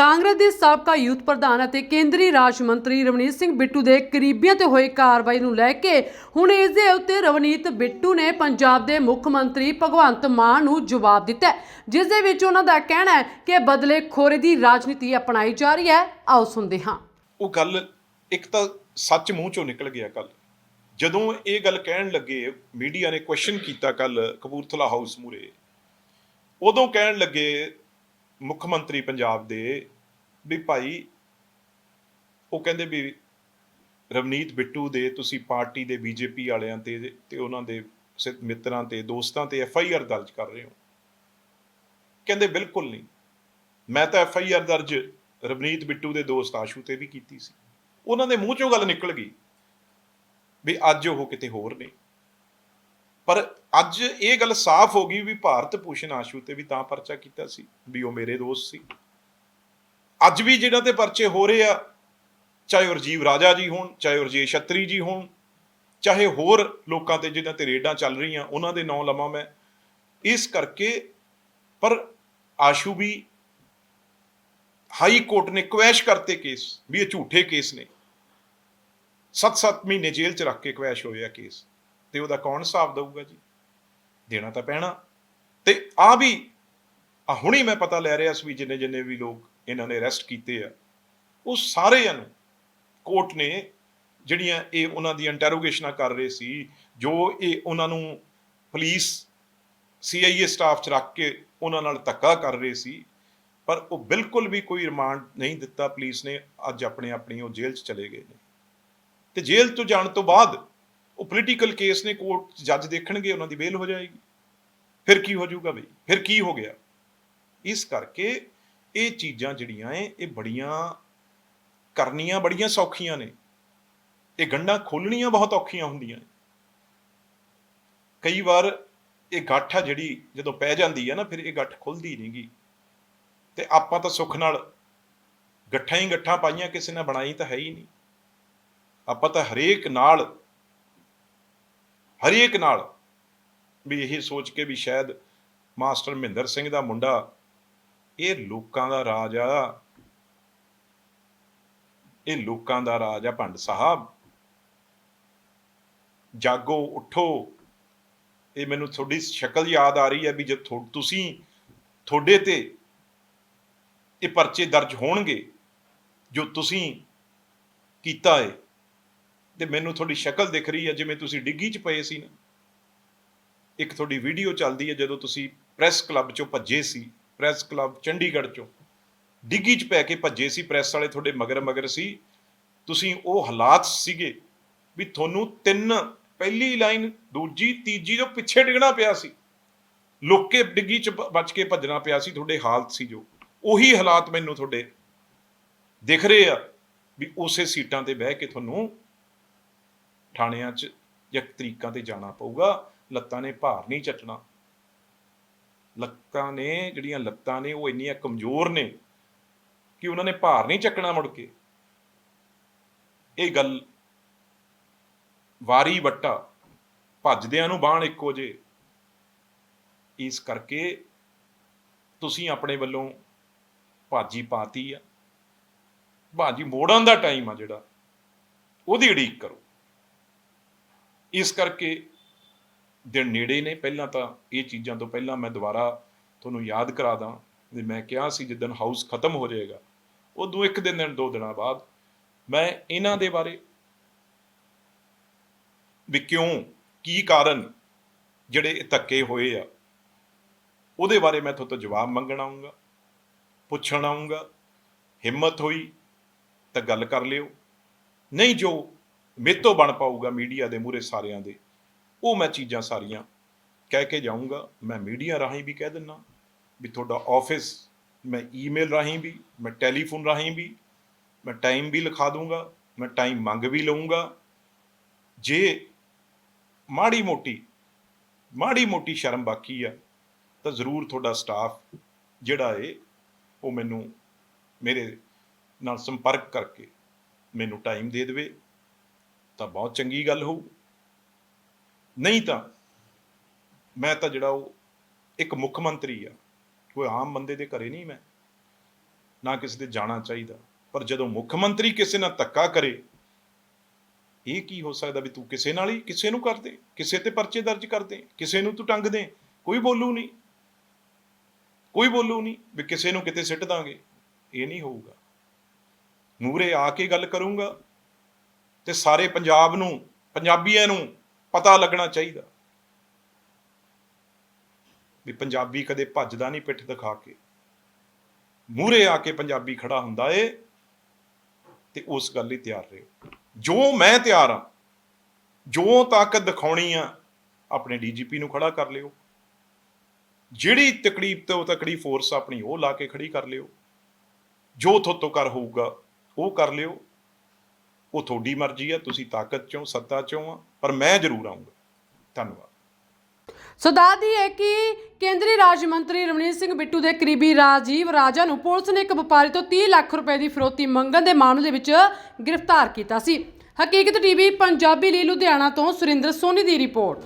ਕਾਂਗਰਸ ਦੇ ਸਾਬਕਾ ਯੂਥ ਪ੍ਰਧਾਨ ਅਤੇ ਕੇਂਦਰੀ ਰਾਜ ਮੰਤਰੀ ਰਵਨੀਤ ਸਿੰਘ ਬਿੱਟੂ ਦੇ ਕਰੀਬੀਆਂ ਤੇ ਹੋਈ ਕਾਰਵਾਈ ਨੂੰ ਲੈ ਕੇ ਹੁਣ ਇਸ ਦੇ ਉੱਤੇ ਰਵਨੀਤ ਬਿੱਟੂ ਨੇ ਪੰਜਾਬ ਦੇ ਮੁੱਖ ਮੰਤਰੀ ਭਗਵੰਤ ਮਾਨ ਨੂੰ ਜਵਾਬ ਦਿੱਤਾ ਜਿਸ ਦੇ ਵਿੱਚ ਉਹਨਾਂ ਦਾ ਕਹਿਣਾ ਹੈ ਕਿ ਬਦਲੇ ਖੋਰੇ ਦੀ ਰਾਜਨੀਤੀ ਅਪਣਾਈ ਜਾ ਰਹੀ ਹੈ। ਆਓ ਸੁਣਦੇ ਹਾਂ। ਉਹ ਗੱਲ ਇੱਕ ਤਾਂ ਸੱਚ ਮੂੰਹ ਚੋਂ ਨਿਕਲ ਗਿਆ ਕੱਲ ਜਦੋਂ ਇਹ ਗੱਲ ਕਹਿਣ ਲੱਗੇ, ਮੀਡੀਆ ਨੇ ਕੁਐਸਚਨ ਕੀਤਾ ਕੱਲ ਕਪੂਰਥਲਾ ਹਾਊਸ ਮੂਰੇ ਉਦੋਂ ਕਹਿਣ ਲੱਗੇ ਮੁੱਖ ਮੰਤਰੀ ਪੰਜਾਬ ਦੇ ਵੀ ਭਾਈ, ਉਹ ਕਹਿੰਦੇ ਵੀ ਰਵਨੀਤ ਬਿੱਟੂ ਦੇ ਤੁਸੀਂ ਪਾਰਟੀ ਦੇ ਬੀਜੇਪੀ ਵਾਲਿਆਂ ਤੇ ਤੇ ਉਹਨਾਂ ਦੇ ਸ- ਮਿੱਤਰਾਂ ਤੇ, ਦੋਸਤਾਂ ਤੇ ਐਫ ਆਈ ਆਰ ਦਰਜ ਕਰ ਰਹੇ ਹੋ। ਕਹਿੰਦੇ ਬਿਲਕੁਲ ਨਹੀਂ। ਮੈਂ ਤਾਂ ਐਫ ਆਈ ਆਰ ਦਰਜ ਰਵਨੀਤ ਬਿੱਟੂ ਦੇ ਦੋਸਤ ਆਸ਼ੂ ਤੇ ਵੀ ਕੀਤੀ ਸੀ। ਉਹਨਾਂ ਦੇ ਮੂੰਹ ਚੋਂ ਗੱਲ ਨਿਕਲ ਗਈ ਵੀ ਅੱਜ ਉਹ ਕਿਤੇ ਹੋਰ ਨੇ। ਪਰ ਅੱਜ ਇਹ ਗੱਲ ਸਾਫ਼ ਹੋ ਗਈ ਵੀ ਭਾਰਤ ਭੂਸ਼ਣ ਆਸ਼ੂ ਤੇ ਵੀ ਤਾਂ ਪਰਚਾ ਕੀਤਾ ਸੀ, ਵੀ ਉਹ ਮੇਰੇ ਦੋਸਤ ਸੀ। ਅੱਜ ਵੀ ਜਿਹਨਾਂ ਤੇ ਪਰਚੇ ਹੋ ਰਹੇ ਆ, ਚਾਹੇ ਉਹ ਰਾਜਾ ਜੀ ਹੋਣ, ਚਾਹੇ ਉਹ ਰਜੇਸ਼ ਛਤਰੀ ਜੀ ਹੋਣ, ਚਾਹੇ ਹੋਰ ਲੋਕਾਂ ਤੇ ਜਿਹਨਾਂ ਤੇ ਰੇਡਾਂ ਚੱਲ ਰਹੀਆਂ, ਉਹਨਾਂ ਦੇ ਨਾਂ ਲਵਾਂ ਮੈਂ। ਇਸ ਕਰਕੇ ਪਰ ਆਸ਼ੂ ਵੀ ਹਾਈ ਕੋਰਟ ਨੇ ਕੁਐਸ਼ ਕਰਤੇ ਕੇਸ, ਵੀ ਇਹ ਝੂਠੇ ਕੇਸ ਨੇ। 7-7 ਮਹੀਨੇ ਜੇਲ੍ਹ 'ਚ ਰੱਖ ਕੇ ਕੁਐਸ਼ ਹੋਇਆ ਕੇਸ। ਤੇ ਉਹਦਾ ਕੌਣ ਹਿਸਾਬ ਦਊਗਾ ਜੀ? ਦੇਣਾ ਤਾਂ ਪੈਣਾ। ਤੇ ਆ ਵੀ, ਆ ਹੁਣੀ ਮੈਂ ਪਤਾ ਲੈ ਰਿਹਾ ਸੀ ਵੀ ਜਿੰਨੇ ਜਿੰਨੇ ਵੀ ਲੋਕ ਇਹਨਾਂ ਨੇ ਅਰੈਸਟ ਕੀਤੇ ਆ, ਉਹ ਸਾਰਿਆਂ ਨੂੰ ਕੋਰਟ ਨੇ ਜਿਹੜੀਆਂ ਇਹ ਉਹਨਾਂ ਦੀ ਇੰਟਰੋਗੇਸ਼ਨਾਂ ਕਰ ਰਹੇ ਸੀ, ਜੋ ਇਹ ਉਹਨਾਂ ਨੂੰ ਪੁਲਿਸ ਸੀਆਈਏ ਸਟਾਫ 'ਚ ਰੱਖ ਕੇ ਉਹਨਾਂ ਨਾਲ ਧੱਕਾ ਕਰ ਰਹੇ ਸੀ, ਪਰ ਉਹ ਬਿਲਕੁਲ ਵੀ ਕੋਈ ਰਿਮਾਂਡ ਨਹੀਂ ਦਿੱਤਾ। ਪੁਲਿਸ ਨੇ ਅੱਜ ਆਪਣੇ ਆਪਣੀ ਉਹ ਜੇਲ੍ਹ 'ਚ ਚਲੇ ਗਏ ਨੇ। ਤੇ ਜੇਲ੍ਹ ਤੋਂ ਜਾਣ ਤੋਂ ਬਾਅਦ ਉਹ ਪੋਲੀਟੀਕਲ ਕੇਸ ਨੇ ਕੋਰਟ ਜੱਜ ਦੇਖਣਗੇ, ਉਹਨਾਂ ਦੀ ਬੇਲ ਹੋ ਜਾਏਗੀ। ਫਿਰ ਕੀ ਹੋ ਜਾਊਗਾ ਬਈ? ਫਿਰ ਕੀ ਹੋ ਗਿਆ? ਇਸ ਕਰਕੇ ਇਹ ਚੀਜ਼ਾਂ ਜਿਹੜੀਆਂ ਏ ਇਹ ਬੜੀਆਂ ਕਰਨੀਆਂ ਬੜੀਆਂ ਸੌਖੀਆਂ ਨੇ। ਇਹ ਗੰਢਾਂ ਖੋਲਣੀਆਂ ਬਹੁਤ ਔਖੀਆਂ ਹੁੰਦੀਆਂ ਨੇ। ਕਈ ਵਾਰ ਇਹ ਗੱਠ ਆ ਜਿਹੜੀ ਜਦੋਂ ਪੈ ਜਾਂਦੀ ਹੈ ਨਾ, ਫਿਰ ਇਹ ਗੱਠ ਖੁੱਲਦੀ ਨਹੀਂਗੀ ਤੇ ਆਪਾਂ ਤਾਂ ਸੁੱਖ ਨਾਲ ਗੱਠਾਂ ਹੀ ਗੱਠਾਂ ਪਾਈਆਂ, ਕਿਸੇ ਨੇ ਬਣਾਈ ਤਾਂ ਹੈ ਹੀ ਨਹੀਂ ਆਪਾਂ ਤਾਂ ਹਰੇਕ ਨਾਲ ਹਰੇਕ ਨਾਲ ਵੀ ਇਹ ਸੋਚ ਕੇ ਵੀ ਸ਼ਾਇਦ ਮਾਸਟਰ ਮਹਿੰਦਰ ਸਿੰਘ ਦਾ ਮੁੰਡਾ ਇਹ ਲੋਕਾਂ ਦਾ ਰਾਜ ਆ। ਇਹ ਲੋਕਾਂ ਦਾ ਰਾਜ ਆ ਭੰਡ ਸਾਹਿਬ। ਜਾਗੋ ਉਠੋ। ਇਹ ਮੈਨੂੰ ਤੁਹਾਡੀ ਸ਼ਕਲ ਯਾਦ ਆ ਰਹੀ ਹੈ ਵੀ ਜਦ ਤੁਸੀਂ ਤੁਹਾਡੇ ਤੇ ਇਹ ਪਰਚੇ ਦਰਜ ਹੋਣਗੇ, ਜੋ ਤੁਸੀਂ ਕੀਤਾ ਹੈ ਤੇ ਮੈਨੂੰ ਤੁਹਾਡੀ ਸ਼ਕਲ ਦਿਖ ਰਹੀ ਹੈ ਜਿਵੇਂ ਤੁਸੀਂ ਡਿੱਗੀ 'ਚ ਪਏ ਸੀ ਨਾ। ਇੱਕ ਤੁਹਾਡੀ ਵੀਡੀਓ ਚੱਲਦੀ ਹੈ ਜਦੋਂ ਤੁਸੀਂ ਪ੍ਰੈਸ ਕਲੱਬ 'ਚੋਂ ਭੱਜੇ ਸੀ, ਪ੍ਰੈਸ ਕਲੱਬ ਚੰਡੀਗੜ੍ਹ 'ਚੋਂ। ਡਿੱਗੀ 'ਚ ਪੈ ਕੇ ਭੱਜੇ ਸੀ, ਪ੍ਰੈਸ ਵਾਲੇ ਤੁਹਾਡੇ ਮਗਰ ਮਗਰ ਸੀ। ਤੁਸੀਂ ਉਹ ਹਾਲਾਤ ਸੀਗੇ ਵੀ ਤੁਹਾਨੂੰ ਤਿੰਨ ਪਹਿਲੀ ਲਾਈਨ, ਦੂਜੀ, ਤੀਜੀ ਤੋਂ ਪਿੱਛੇ ਡਿੱਗਣਾ ਪਿਆ ਸੀ। ਲੋਕੇ ਡਿੱਗੀ 'ਚ ਬਚ ਕੇ ਭੱਜਣਾ ਪਿਆ ਸੀ, ਤੁਹਾਡੇ ਹਾਲਤ ਸੀ ਜੋ। ਉਹੀ ਹਾਲਾਤ ਮੈਨੂੰ ਤੁਹਾਡੇ ਦਿਖ ਰਹੇ ਆ ਵੀ ਉਸੇ ਸੀਟਾਂ ਤੇ ਬਹਿ ਕੇ ਤੁਹਾਨੂੰ ਥਾਣਿਆਂ 'ਚ ਜਾਂ ਤਰੀਕਾਂ ਤੇ ਜਾਣਾ ਪਊਗਾ। ਲੱਤਾਂ ਨੇ ਭਾਰ ਨਹੀਂ ਚੱਟਣਾ। ਲੱਤਾਂ ਨੇ, ਜਿਹੜੀਆਂ ਲੱਤਾਂ ਨੇ, ਉਹ ਇੰਨੀਆਂ ਕਮਜ਼ੋਰ ਨੇ ਕਿ ਉਹਨਾਂ ਨੇ ਭਾਰ ਨਹੀਂ ਚੱਕਣਾ ਮੁੜ ਕੇ। ਇਹ ਗੱਲ ਵਾਰੀ ਵੱਟਾ ਭੱਜਦਿਆਂ ਨੂੰ ਬਾਣ ਇੱਕੋ ਜੇ। ਇਸ ਕਰਕੇ ਤੁਸੀਂ ਆਪਣੇ ਵੱਲੋਂ ਭਾਜੀ ਪਾਤੀ ਆ। ਭਾਜੀ ਮੋੜਨ ਦਾ ਟਾਈਮ ਆ ਜਿਹੜਾ, ਉਹਦੀ ਉਡੀਕ ਕਰੋ। ਇਸ ਕਰਕੇ ਦਿਨ ਨੇੜੇ ਨੇ। ਪਹਿਲਾਂ ਤਾਂ ਇਹ ਚੀਜ਼ਾਂ ਤੋਂ ਪਹਿਲਾਂ ਮੈਂ ਦੁਬਾਰਾ ਤੁਹਾਨੂੰ ਯਾਦ ਕਰਾ ਦਾਂ ਵੀ ਮੈਂ ਕਿਹਾ ਸੀ ਜਿੱਦਣ ਹਾਊਸ ਖਤਮ ਹੋ ਜਾਏਗਾ, ਉਦੋਂ ਇੱਕ ਦਿਨ ਦਿਨ, ਦੋ ਦਿਨਾਂ ਬਾਅਦ ਮੈਂ ਇਹਨਾਂ ਦੇ ਬਾਰੇ ਵੀ ਕਿਉਂ, ਕੀ ਕਾਰਨ ਜਿਹੜੇ ਇਹ ਧੱਕੇ ਹੋਏ ਆ, ਉਹਦੇ ਬਾਰੇ ਮੈਂ ਤੁਹਾਡੇ ਤੋਂ ਜਵਾਬ ਮੰਗਣ ਆਉਂਗਾ ਪੁੱਛਣ ਆਉਂਗਾ ਹਿੰਮਤ ਹੋਈ ਤਾਂ ਗੱਲ ਕਰ ਲਿਓ। ਨਹੀਂ ਜੋ ਮੇਤੋਂ ਬਣ ਪਾਊਗਾ ਮੀਡੀਆ ਦੇ ਮੂਰੇ ਸਾਰਿਆਂ ਦੇ। ਉਹ ਮੈਂ ਚੀਜ਼ਾਂ ਸਾਰੀਆਂ ਕਹਿ ਕੇ ਜਾਊਂਗਾ। ਮੈਂ ਮੀਡੀਆ ਰਾਹੀਂ ਵੀ ਕਹਿ ਦਿੰਨਾ ਵੀ ਤੁਹਾਡਾ ਆਫਿਸ ਮੈਂ ਈਮੇਲ ਰਾਹੀਂ ਵੀ, ਮੈਂ ਟੈਲੀਫੋਨ ਰਾਹੀਂ ਵੀ, ਮੈਂ ਟਾਈਮ ਵੀ ਲਿਖਾ ਦੂੰਗਾ ਮੈਂ ਟਾਈਮ ਮੰਗ ਵੀ ਲਵਾਂਗਾ ਜੇ ਮਾੜੀ ਮੋਟੀ ਮਾੜੀ ਮੋਟੀ ਸ਼ਰਮ ਬਾਕੀ ਆ, ਤਾਂ ਜ਼ਰੂਰ ਤੁਹਾਡਾ ਸਟਾਫ ਜਿਹੜਾ ਏ, ਉਹ ਮੈਨੂੰ ਮੇਰੇ ਨਾਲ ਸੰਪਰਕ ਕਰਕੇ ਮੈਨੂੰ ਟਾਈਮ ਦੇ ਦੇਵੇ। ਤਾਂ ਬਹੁਤ ਚੰਗੀ ਗੱਲ ਹੋਊ। ਨਹੀਂ ਤਾਂ ਮੈਂ ਤਾਂ ਜਿਹੜਾ ਉਹ ਇੱਕ ਮੁੱਖ ਮੰਤਰੀ ਆ, ਕੋਈ ਆਮ ਬੰਦੇ ਦੇ ਘਰੇ ਨਹੀਂ ਮੈਂ, ਨਾ ਕਿਸੇ ਦੇ ਜਾਣਾ ਚਾਹੀਦਾ। ਪਰ ਜਦੋਂ ਮੁੱਖ ਮੰਤਰੀ ਕਿਸੇ ਨਾਲ ਧੱਕਾ ਕਰੇ, ਇਹ ਕੀ ਹੋ ਸਕਦਾ ਵੀ ਤੂੰ ਕਿਸੇ ਨਾਲ ਹੀ ਕਿਸੇ ਨੂੰ ਕਰਦੇ ਕਿਸੇ ਤੇ ਪਰਚੇ ਦਰਜ ਕਰਦੇ ਕਿਸੇ ਨੂੰ ਤੂੰ ਟੰਗ ਦੇ, ਕੋਈ ਬੋਲੂ ਨਹੀਂ। ਕੋਈ ਬੋਲੂ ਨਹੀਂ ਵੀ ਕਿਸੇ ਨੂੰ ਕਿਤੇ ਸਿੱਟ ਦਾਂਗੇ, ਇਹ ਨਹੀਂ ਹੋਊਗਾ। ਮੂਰੇ ਆ ਕੇ ਗੱਲ ਕਰੂੰਗਾ ਤੇ ਸਾਰੇ ਪੰਜਾਬ ਨੂੰ, ਪੰਜਾਬੀਆਂ ਨੂੰ ਪਤਾ ਲੱਗਣਾ ਚਾਹੀਦਾ। ਵੀ ਪੰਜਾਬੀ ਕਦੇ ਭੱਜਦਾ ਨਹੀਂ ਪਿੱਠ ਦਿਖਾ ਕੇ। ਮੂਹਰੇ ਆ ਕੇ ਪੰਜਾਬੀ ਖੜਾ ਹੁੰਦਾ ਏ ਤੇ ਉਸ ਗੱਲ ਲਈ ਤਿਆਰ ਰਹੋ। ਜੋ ਮੈਂ ਤਿਆਰ ਆ, ਜੋ ਤਾਕਤ ਦਿਖਾਉਣੀ ਆ, ਆਪਣੇ ਡੀਜੀਪੀ ਨੂੰ ਖੜਾ ਕਰ ਲਿਓ। ਜਿਹੜੀ ਤਕਲੀਫ ਤੋਂ ਤਕੜੀ ਫੋਰਸ ਆਪਣੀ ਉਹ ਲਾ ਕੇ ਖੜੀ ਕਰ ਲਿਓ। ਜੋ ਥੋਤੋਂ ਕਰ ਹੋਊਗਾ, ਉਹ ਕਰ ਲਿਓ। ਉਹ ਤੁਹਾਡੀ ਮਰਜ਼ੀ ਆ, ਤੁਸੀਂ ਤਾਕਤ ਚੋਂ, ਸੱਤਾ ਚੋਂ ਆ, ਪਰ ਮੈਂ ਜ਼ਰੂਰ ਆਉਂਗਾ ਧੰਨਵਾਦ। ਸੋ ਦੱਸਦੀ ਹੈ ਕਿ ਕੇਂਦਰੀ ਰਾਜ ਮੰਤਰੀ ਰਮਨੀਤ ਸਿੰਘ ਬਿੱਟੂ ਦੇ ਕਰੀਬੀ ਰਾਜੀਵ ਰਾਜਾ ਨੂੰ ਪੁਲਿਸ ਨੇ ਇੱਕ ਵਪਾਰੀ ਤੋਂ 30 ਲੱਖ ਰੁਪਏ ਦੀ ਫਿਰੌਤੀ ਮੰਗਣ ਦੇ ਮਾਮਲੇ ਦੇ ਵਿੱਚ ਗ੍ਰਿਫਤਾਰ ਕੀਤਾ ਸੀ। ਹਕੀਕਤ ਟੀਵੀ, ਪੰਜਾਬੀ ਲਈ ਲੁਧਿਆਣਾ ਤੋਂ ਸੁਰਿੰਦਰ ਸੋਨੀ ਦੀ ਰਿਪੋਰਟ।